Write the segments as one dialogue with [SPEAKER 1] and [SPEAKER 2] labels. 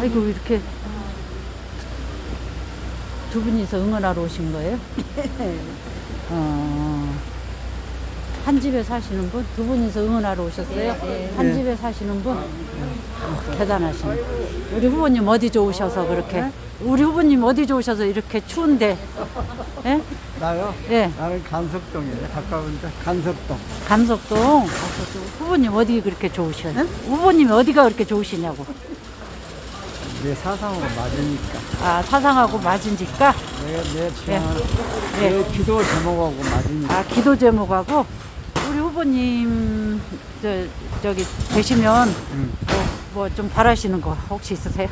[SPEAKER 1] 아이고 이렇게 두 분이서 응원하러 오신 거예요? 어, 한 집에 사시는 분? 두 분이서 응원하러 오셨어요? 한 집에 사시는 분? 어, 대단하시네. 우리 후보님 어디 좋으셔서 그렇게? 우리 후보님 어디 좋으셔서 이렇게 추운데? 예?
[SPEAKER 2] 나요?
[SPEAKER 1] 예.
[SPEAKER 2] 나는 간석동이에요. 가까운데 간석동.
[SPEAKER 1] 감석동. 후보님 어디 그렇게 좋으셔요? 후보님 어디가 그렇게 좋으시냐고.
[SPEAKER 2] 내 사상으로 맞으니까.
[SPEAKER 1] 아, 사상하고 맞은지까?
[SPEAKER 2] 내, 내 취향,
[SPEAKER 1] 예.
[SPEAKER 2] 내 기도 제목하고 맞으니까.
[SPEAKER 1] 아, 기도 제목하고 우리 후보님 저 저기 되시면
[SPEAKER 2] 음.
[SPEAKER 1] 뭐 좀 바라시는 거 혹시 있으세요?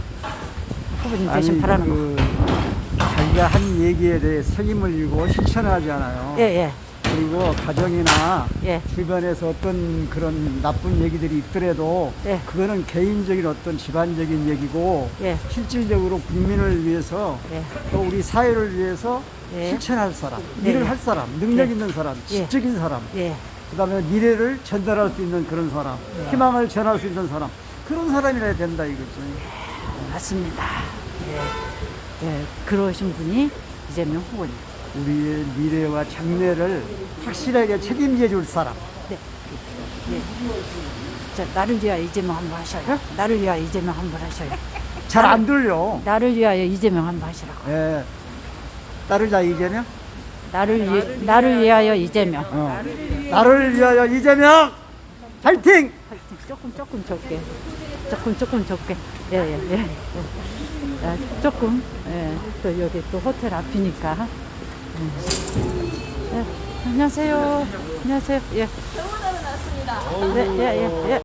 [SPEAKER 1] 후보님
[SPEAKER 2] 아니,
[SPEAKER 1] 되시면 바라는 거.
[SPEAKER 2] 그, 자기가 한 얘기에 대해 책임을 지고 실천하잖아요.
[SPEAKER 1] 예, 예.
[SPEAKER 2] 그리고 가정이나
[SPEAKER 1] 예.
[SPEAKER 2] 주변에서 어떤 그런 나쁜 얘기들이 있더라도
[SPEAKER 1] 예.
[SPEAKER 2] 그거는 개인적인 어떤 집안적인 얘기고
[SPEAKER 1] 예.
[SPEAKER 2] 실질적으로 국민을 위해서
[SPEAKER 1] 예.
[SPEAKER 2] 또 우리 사회를 위해서
[SPEAKER 1] 예.
[SPEAKER 2] 실천할 사람,
[SPEAKER 1] 예,
[SPEAKER 2] 일을
[SPEAKER 1] 예.
[SPEAKER 2] 할 사람, 능력
[SPEAKER 1] 예.
[SPEAKER 2] 있는 사람,
[SPEAKER 1] 예.
[SPEAKER 2] 지적인 사람,
[SPEAKER 1] 예.
[SPEAKER 2] 그다음에 미래를 전달할 수 있는 그런 사람,
[SPEAKER 1] 예.
[SPEAKER 2] 희망을 전할 수 있는 사람, 그런 사람이라야 된다 이거죠.
[SPEAKER 1] 맞습니다. 예. 예. 그러신 분이 이재명 후보님.
[SPEAKER 2] 우리의 미래와 장래를 확실하게 책임져 줄 사람.
[SPEAKER 1] 네. 예. 자, 나를 위하여 이재명 한번 하셔요. 나를 위하여 이재명 한번 하셔요.
[SPEAKER 2] 잘 안 들려.
[SPEAKER 1] 나를 위하여 이재명 한번 하시라고.
[SPEAKER 2] 예. 따르자 이재명.
[SPEAKER 1] 나를 위 나를 위하여 이재명.
[SPEAKER 2] 어. 나를 위하여 이재명. 파이팅!
[SPEAKER 1] 조금 조금 적게. 조금 조금 적게. 예 예 예. 예. 아, 조금. 예. 또 여기 또 호텔 앞이니까. 음. 예. 안녕하세요. 안녕하세요. 예.
[SPEAKER 3] 병원으로 났습니다.
[SPEAKER 1] 네, 예, 예, 예.